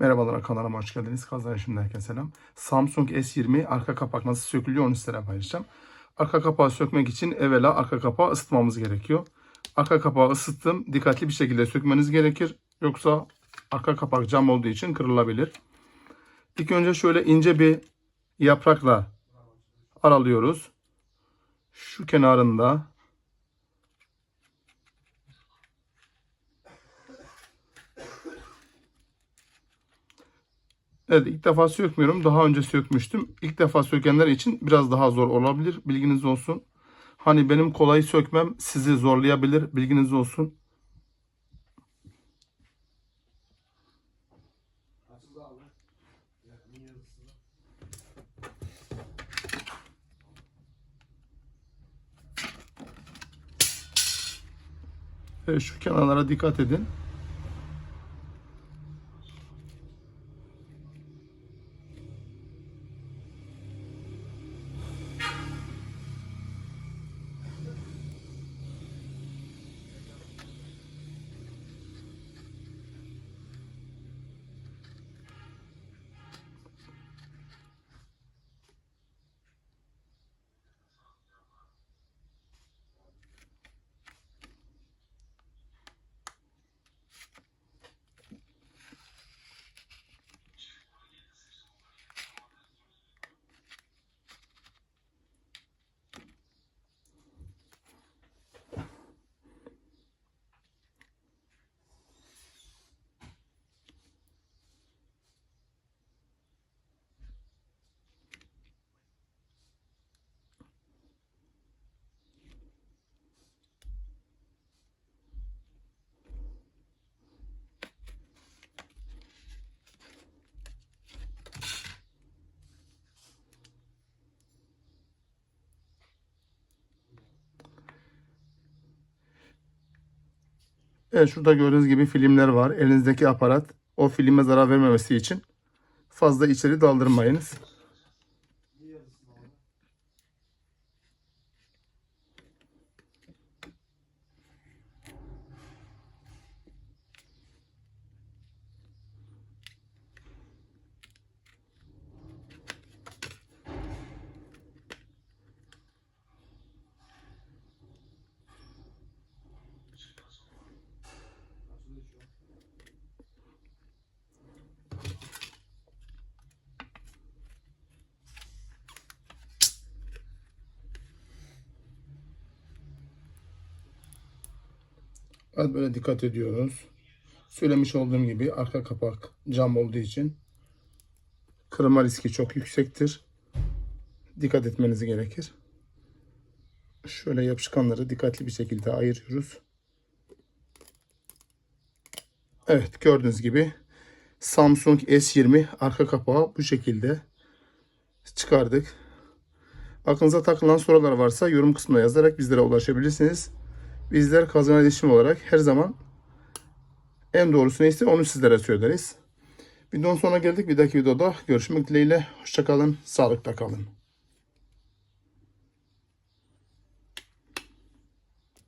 Merhabalar kanalıma hoş geldiniz. Kazan şimdi herkese selam. Samsung S20 arka kapak nasıl sökülüyor onu sizlere paylaşacağım. Arka kapağı sökmek için evvela arka kapağı ısıtmamız gerekiyor. Arka kapağı ısıttım. Dikkatli bir şekilde sökmeniz gerekir. Yoksa arka kapak cam olduğu için kırılabilir. İlk önce şöyle ince bir yaprakla aralıyoruz. Şu kenarında Evet ilk defa sökmüyorum. Daha önce sökmüştüm. İlk defa sökenler için biraz daha zor olabilir. Bilginiz olsun. Hani benim kolay sökmem sizi zorlayabilir. Bilginiz olsun. Evet, şu kenarlara dikkat edin. Evet şurada gördüğünüz gibi filmler var. Elinizdeki aparat o filme zarar vermemesi için fazla içeri daldırmayınız. Evet böyle dikkat ediyoruz. Söylemiş olduğum gibi arka kapak cam olduğu için kırılma riski çok yüksektir. Dikkat etmeniz gerekir. Şöyle yapışkanları dikkatli bir şekilde ayırıyoruz. Evet gördüğünüz gibi Samsung S20 arka kapağı bu şekilde çıkardık. Aklınıza takılan sorular varsa yorum kısmına yazarak bizlere ulaşabilirsiniz. Bizler kazan iletişim olarak her zaman en doğrusu neyse onu sizlere söyleriz. Videonun sonuna geldik. Bir dahaki videoda görüşmek dileğiyle. Hoşçakalın. Sağlıkla kalın.